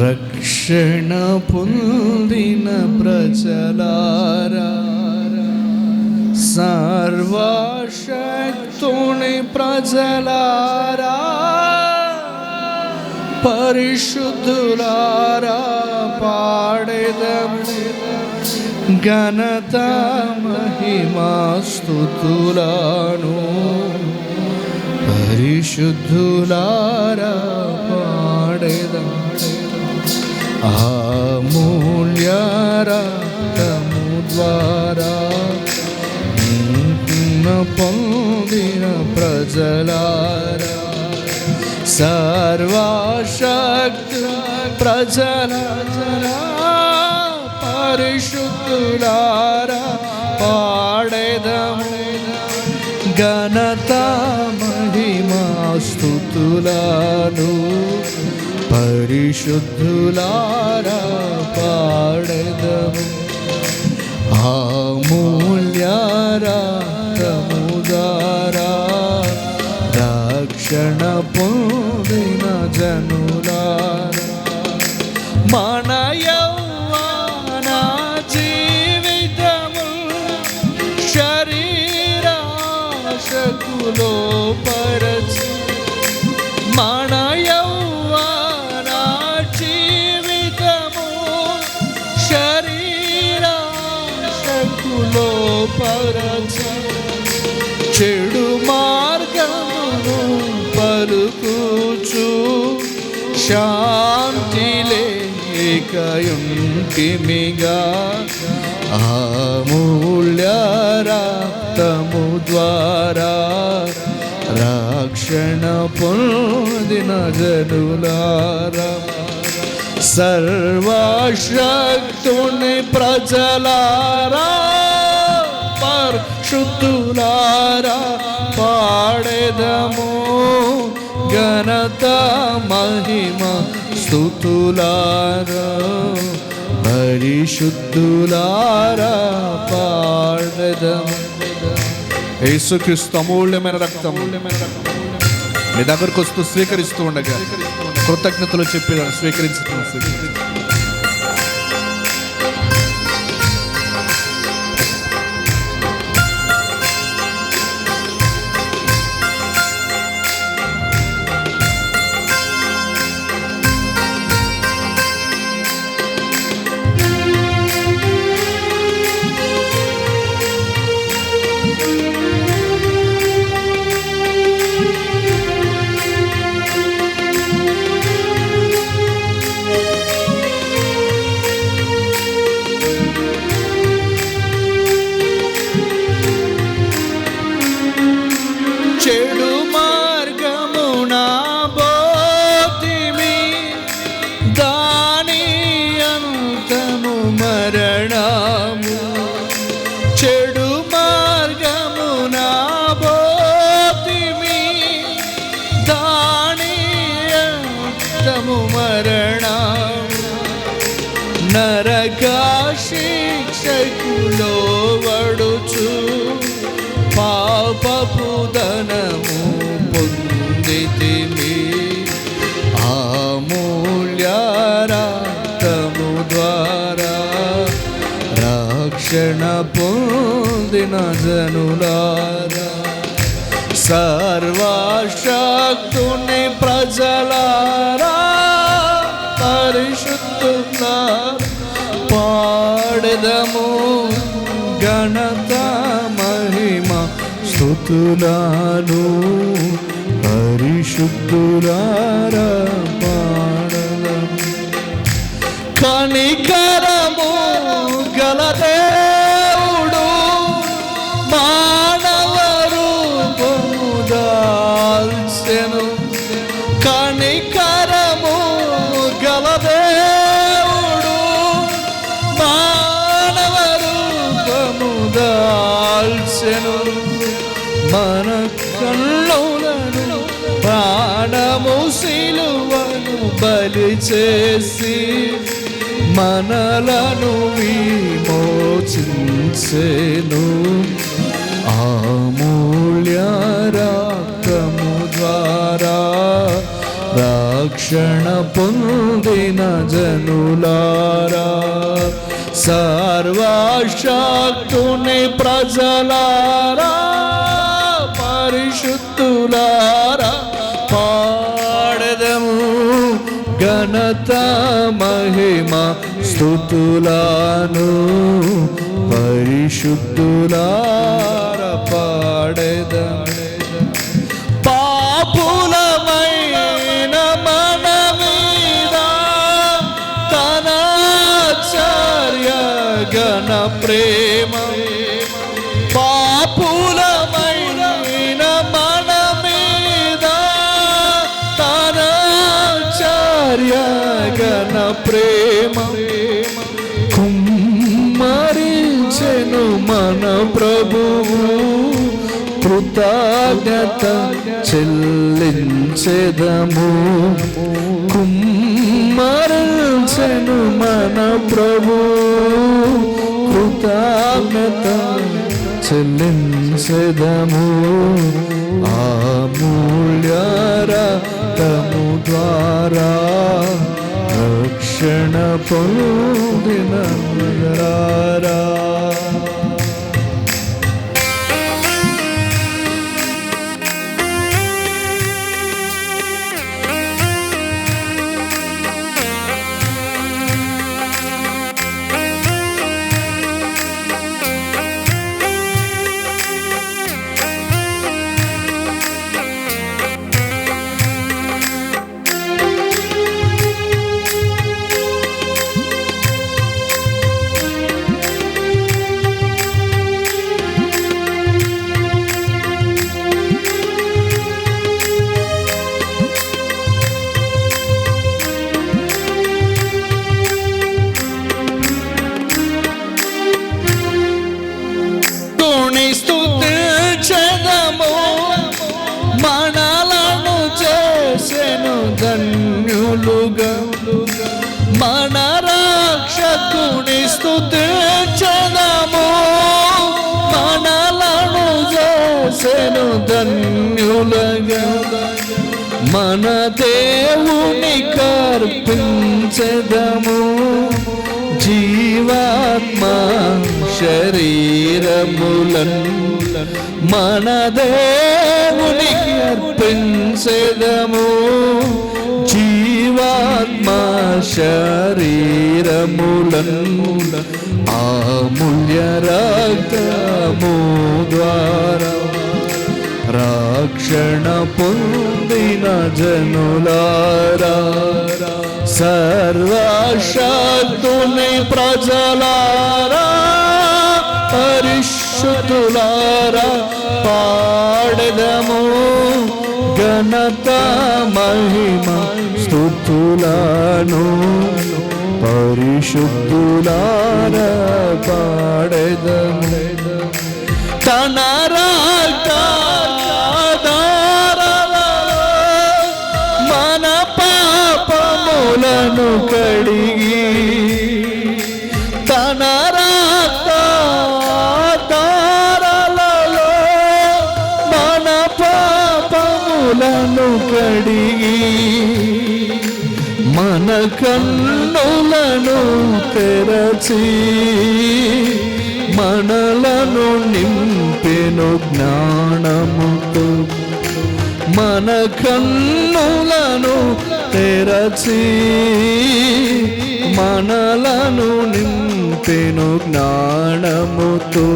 రక్షణ పొందిన ప్రజలారా సర్వశక్తుని ప్రజలారా పరిశుద్ధులారా పాడేదము ఘనత మహిమా పరిశుద్ధులారా. పాడేదము ద్వారా నిన్న పొందిన ప్రజలారా. సర్వశక్తి ప్రజల పరిశుద్ధులారా పాడేదము. ఘనత మహిమా స్తుతులను పరిశుద్ధులారా పాడెదము. అమూల్యారాముదారా రక్షణ పొందిన జనుల ప్రభులో పరచ చెడు మార్గమును పలుకుచు. శాంతి లేకయుంటిమిగా. అమూల్య రక్తము ద్వారా రక్షణ పొందిన జనులారా. సర్వశక్తుని ప్రజలారా పరిశుద్ధులారా పాడెదము ఘనత మహిమ స్థుతులారా పరిశుద్ధులారా పాడెదము. యేసుక్రీస్తు అమూల్యమైన రక్తం మీ దగ్గరకు వస్తూ స్వీకరిస్తూ ఉండగా కృతజ్ఞతలు చెప్పి స్వీకరించుతున్నాం స్వీకరించు. మరణము నరక శిక్షకులో వడుచు. పాపపు ధనము పొందితిమి. అమూల్య రక్తము ద్వారా రక్షణ పొందిన జనులారా. సర్వశక్తుని ప్రజలారా పరిశుద్ధులా పాడదము గణత మహిమ స్థుతులాను పరిశుద్ధులారా పాడదము. కనికరము గలదే దాల్చెను కనికరము గల దేవుడు మానవ రూపము దాల్చెను. మన కళ్ళను ప్రాణము సిలువను బలి చేసి మనలను విమోచించెను. అమూల్య రక్తము ద్వారా రక్షణ పొందిన జనులారా సర్వశక్తుని ప్రజలారా పరిశుద్ధులారా పాడదము ఘనత మహిమ స్థుతులాను పరిశుద్ధులారా. ఆచార్య ప్రేమ కుమ్మరించెను మన ప్రభువు. కృతజ్ఞత చెల్లించెదము. కుమ్మరించెను మన ప్రభు కృతజ్ఞత చెల్లించెదము ఆమూల్యరతము ద్వారా రక్షణ పొందిన ధన్యులుగా మన రక్షకుని స్తుతించెదము మనలను చేసెను ధన్యులగా. మన దేవుని కర్పించదము జీవాత్మ శరీరములన్. మన దేవునికి అర్పించెదము జీవాత్మ శరీరములన్ ఆమూల్య రక్తము ద్వారా రక్షణ పొందిన జనులారా సర్వశక్తుని ప్రజలారా పరిశుద్ధులారా పాడదము ఘనత మహిమ స్తు పరిశుద్ధులను పరిశుద్ధులార పాడదము తన మన పాపములను కడిగి తన మన పాపములను కడిగి మన కన్నులను తెరచి మనలను నింపెను జ్ఞానముతో. మన కన్నులను తెరచి మనలను నింపెను జ్ఞానముతో.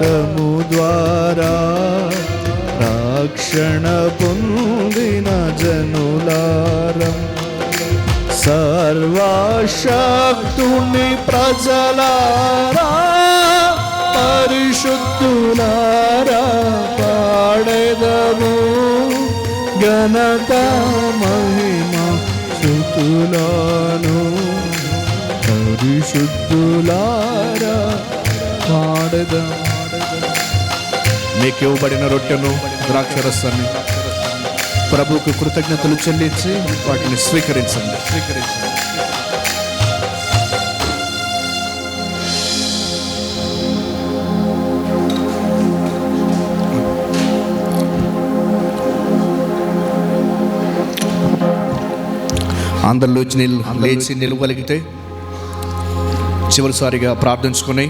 తము ద్వారా రక్షణ పొందిన జనులారం. సర్వశక్తుని ప్రజలారా పరిశుద్ధులారా పాడెదము ఘనత మహిమ శుతులను. పరిశుద్ధులారా పాడెదము మీకు ఇవ్వబడిన రొట్టెను ద్రాక్షరసాన్ని ప్రభువుకు కృతజ్ఞతలు చెల్లించి వాటిని స్వీకరించండి. స్వీకరించండి అందరిలో లేచి నిలవగలిగితే చివరిసారిగా ప్రార్థించుకుని